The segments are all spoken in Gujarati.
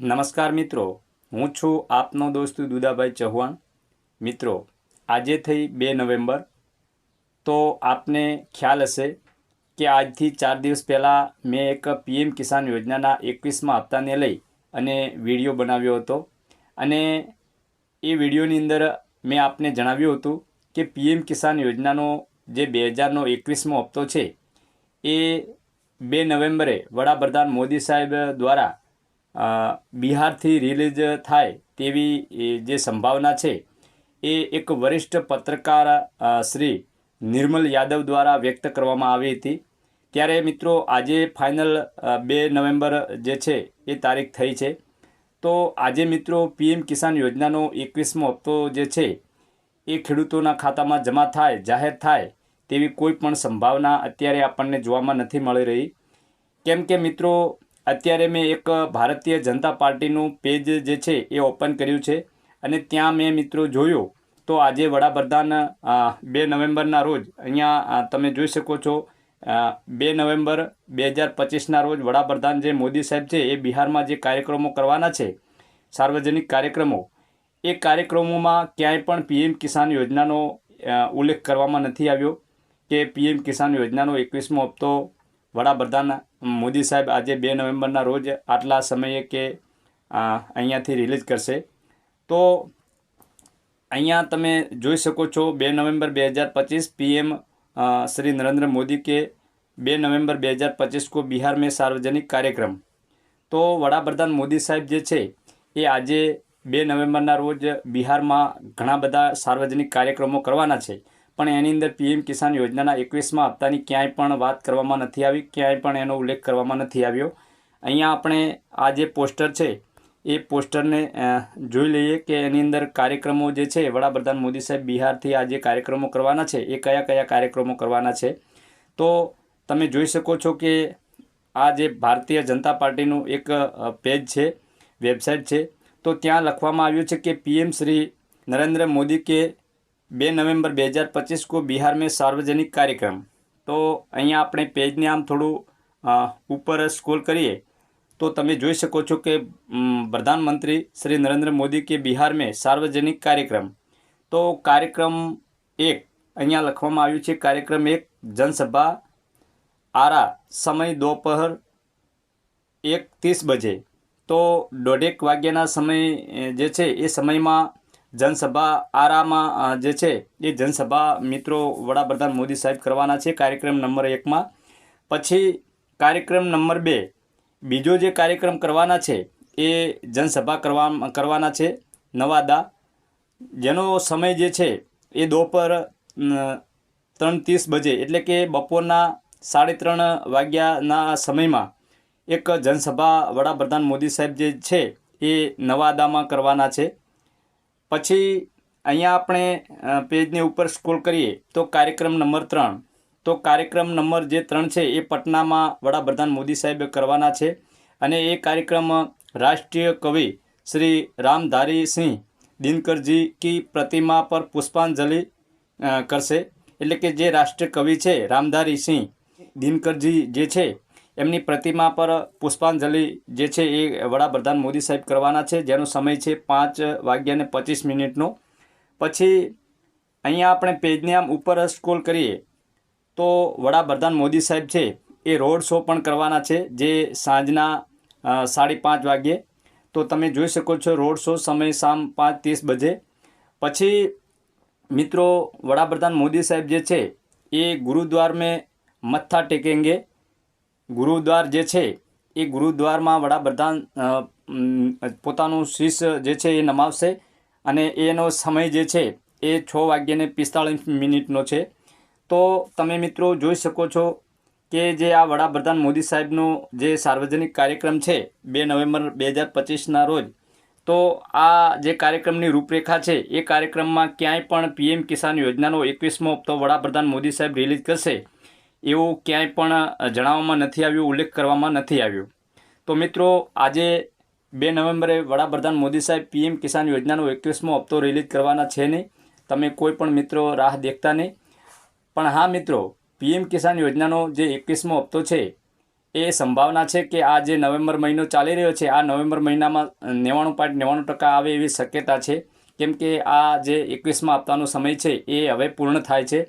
નમસ્કાર મિત્રો, હું છું આપનો દોસ્ત દુદાભાઈ ચૌહાણ. મિત્રો, આજે થઈ બે નવેમ્બર. તો આપને ખ્યાલ હશે કે આજથી ચાર દિવસ પહેલાં મેં એક પીએમ કિસાન યોજનાના એકવીસમાં હપ્તાને લઈ અને વીડિયો બનાવ્યો હતો. અને એ વિડીયોની અંદર મેં આપને જણાવ્યું હતું કે પીએમ કિસાન યોજનાનો જે બે હજારનો એકવીસમો હપ્તો છે, એ બે નવેમ્બરે વડાપ્રધાન મોદી સાહેબ દ્વારા બિહારથી રિલીઝ થાય તેવી જે સંભાવના છે, એ એક વરિષ્ઠ પત્રકાર શ્રી નિર્મલ યાદવ દ્વારા વ્યક્ત કરવામાં આવી હતી. ત્યારે મિત્રો, આજે ફાઇનલ બે નવેમ્બર જે છે, એ તારીખ થઈ છે. તો આજે મિત્રો, પીએમ કિસાન યોજનાનો એકવીસમો હપ્તો જે છે, એ ખેડૂતોના ખાતામાં જમા થાય, જાહેર થાય તેવી કોઈ પણ સંભાવના અત્યારે આપણને જોવામાં નથી મળી રહી. કેમ કે મિત્રો અત્યારે મેં એક ભારતીય જનતા પાર્ટીનું પેજ જે છે એ ઓપન કર્યું છે અને ત્યાં મેં મિત્રો જોયું તો આજે વડાપ્રધાન બે નવેમ્બરના રોજ અહીંયા તમે જોઈ શકો છો બે નવેમ્બર બે હજાર પચીસના રોજ વડાપ્રધાન જે મોદી સાહેબ છે એ બિહારમાં જે કાર્યક્રમો કરવાના છે, સાર્વજનિક કાર્યક્રમો, એ કાર્યક્રમોમાં ક્યાંય પણ પીએમ કિસાન યોજનાનો ઉલ્લેખ કરવામાં નથી આવ્યો કે પીએમ કિસાન યોજનાનો એકવીસમો હપ્તો વડાપ્રધાન મોદી સાહેબ આજે બે નવેમ્બરના રોજ આટલા સમયે કે અહીંયાથી રિલીઝ કરશે. તો અહીંયા તમે જોઈ શકો છો બે નવેમ્બર બે હજાર પચીસ પીએમ શ્રી નરેન્દ્ર મોદી કે બે નવેમ્બર બે હજાર પચીસ કો બિહાર મેં સાર્વજનિક કાર્યક્રમ. તો વડાપ્રધાન મોદી સાહેબ જે છે, એ આજે બે નવેમ્બરના રોજ બિહારમાં ઘણા બધા સાર્વજનિક કાર્યક્રમો કરવાના છે. પણ એની અંદર પીએમ કિસાન યોજનાના એકવીસમાં હપ્તાની ક્યાંય પણ વાત કરવામાં નથી આવી, ક્યાંય પણ એનો ઉલ્લેખ કરવામાં નથી આવ્યો. અહીંયા આપણે આ જે પોસ્ટર છે, એ પોસ્ટરને જોઈ લઈએ કે એની અંદર કાર્યક્રમો જે છે, વડાપ્રધાન મોદી સાહેબ બિહારથી આ જે કાર્યક્રમો કરવાના છે, એ કયા કયા કાર્યક્રમો કરવાના છે. તો તમે જોઈ શકો છો કે આ જે ભારતીય જનતા પાર્ટીનું એક પેજ છે, વેબસાઇટ છે. તો ત્યાં લખવામાં આવ્યું છે કે પીએમ શ્રી નરેન્દ્ર મોદી કે બે નવેમ્બર બે હજાર પચીસ કો બિહાર में સાર્વજનિક કાર્યક્રમ તો અહીંયા આપણે પેજને આમ થોડું અ, ઉપર સ્ક્રોલ કરીએ તો તમે જોઈ શકો છો કે ઉમ, પ્રધાનમંત્રી શ્રી નરેન્દ્ર મોદી કે બિહાર में સાર્વજનિક કાર્યક્રમ તો કાર્યક્રમ એક અહીંયા લખવામાં આવ્યું છે કાર્યક્રમ એક જનસભા આરા સમય दोपहर એક ત્રીસ બજે તો દોઢેક વાગ્યાના સમય અ, જે છે એ સમયમાં જનસભા આરામાં જે છે એ જનસભા મિત્રો વડાપ્રધાન મોદી સાહેબ કરવાના છે કાર્યક્રમ નંબર એકમાં. પછી કાર્યક્રમ નંબર બે, બીજો જે કાર્યક્રમ કરવાના છે એ જનસભા કરવા, કરવાના છે નવાદા. જેનો સમય જે છે એ દોપહર ત્રણ ત્રીસ બજે, એટલે કે બપોરના સાડી ત્રણ વાગ્યાના સમયમાં એક જનસભા વડાપ્રધાન મોદી સાહેબ જે છે એ નવાદામાં કરવાના છે. પછી અહીંયા આપણે પેજની ઉપર સ્ક્રોલ કરીએ, તો કાર્યક્રમ નંબર ત્રણ. તો કાર્યક્રમ નંબર જે ત્રણ છે, એ પટનામાં વડાપ્રધાન મોદી સાહેબે કરવાના છે. અને એ કાર્યક્રમ રાષ્ટ્રીય કવિ શ્રી રામધારી સિંહ દિનકરજી કી પ્રતિમા પર પુષ્પાંજલિ કરશે. એટલે કે જે રાષ્ટ્રીય કવિ છે, રામધારી સિંહ દિનકરજી જે છે એમની પ્રતિમા પર પુષ્પાંજલિ જે છે એ વડાપ્રધાન મોદી સાહેબ કરવાના છે. જેનો સમય છે પાંચ વાગ્યાને પચીસ મિનિટનો. પછી અહીંયા આપણે પેજને આમ ઉપર સ્ક્રોલ કરીએ તો વડાપ્રધાન મોદી સાહેબ છે એ રોડ શો પણ કરવાના છે જે સાંજના સાડી પાંચ વાગ્યે. તો તમે જોઈ શકો છો રોડ શો સમય શામ પાંચ ત્રીસ બજે. પછી મિત્રો વડાપ્રધાન મોદી સાહેબ જે છે એ ગુરુદ્વાર મેં મથ્થા ટેકેંગે. ગુરુદ્વાર જે છે, એ ગુરુદ્વારમાં વડાપ્રધાન પોતાનું શિષ્ય જે છે એ નમાવશે અને એનો સમય જે છે, એ છ વાગ્યાને પિસ્તાળીસ મિનિટનો છે. તો તમે મિત્રો જોઈ શકો છો કે જે આ વડાપ્રધાન મોદી સાહેબનો જે સાર્વજનિક કાર્યક્રમ છે, બે નવેમ્બર બે હજાર પચીસના રોજ, તો આ જે કાર્યક્રમની રૂપરેખા છે, એ કાર્યક્રમમાં ક્યાંય પણ પીએમ કિસાન યોજનાનો એકવીસમો હપ્તો વડાપ્રધાન મોદી સાહેબ રિલીઝ કરશે. એવું ક્યાંય પણ જણાવવામાં નથી આવ્યું, ઉલ્લેખ કરવામાં નથી આવ્યો. તો મિત્રો, આજે બે નવેમ્બરે વડાપ્રધાન મોદી સાહેબ પીએમ કિસાન યોજનાનો એકવીસમો હપ્તો રિલીઝ કરવાના છે નહીં. તમે કોઈ પણ મિત્રો રાહ દેખતા નહીં. પણ હા મિત્રો, પીએમ કિસાન યોજનાનો જે એકવીસમો હપ્તો છે, એ સંભાવના છે કે આ જે નવેમ્બર મહિનો ચાલી રહ્યો છે, આ નવેમ્બર મહિનામાં નેવાણું પોઈન્ટ નેવાણું ટકા આવે એવી શક્યતા છે. કેમ કે આ જે એકવીસમાં હપ્તાનો સમય છે, એ હવે પૂર્ણ થાય છે.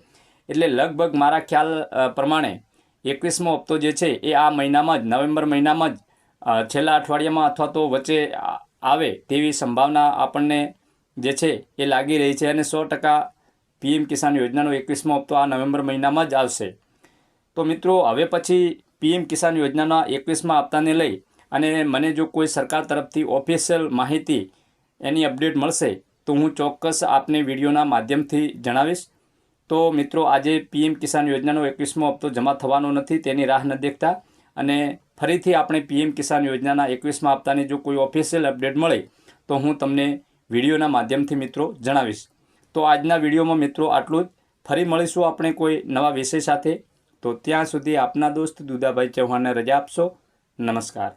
એટલે લગભગ મારા ખ્યાલ પ્રમાણે એકવીસમો હપ્તો જે છે એ આ મહિનામાં જ, નવેમ્બર મહિનામાં જ છેલ્લા અઠવાડિયામાં અથવા તો વચ્ચે આવે તેવી સંભાવના આપણને જે છે એ લાગી રહી છે અને સો ટકા પીએમ કિસાન યોજનાનો એકવીસમો હપ્તો આ નવેમ્બર મહિનામાં જ આવશે. તો મિત્રો, હવે પછી પીએમ કિસાન યોજનાના એકવીસમાં હપ્તાને લઈ અને મને જો કોઈ સરકાર તરફથી ઓફિશિયલ માહિતી એની અપડેટ મળશે, તો હું ચોક્કસ આપને વિડીયોના માધ્યમથી જણાવીશ. તો મિત્રો, આજે પીએમ કિસાન યોજનાનો એકવીસમો હપ્તો જમા થવાનો નથી, તેની રાહ ન દેખતા. અને ફરીથી આપણે પીએમ કિસાન યોજનાના એકવીસમાં હપ્તાની જો કોઈ ઓફિશિયલ અપડેટ મળે, તો હું તમને વિડીયોના માધ્યમથી મિત્રો જણાવીશ. તો આજના વિડીયોમાં મિત્રો આટલું જ. ફરી મળીશું આપણે કોઈ નવા વિષય સાથે. તો ત્યાં સુધી આપના દોસ્ત દુદાભાઈ ચૌહાણને રજા આપશો. નમસ્કાર.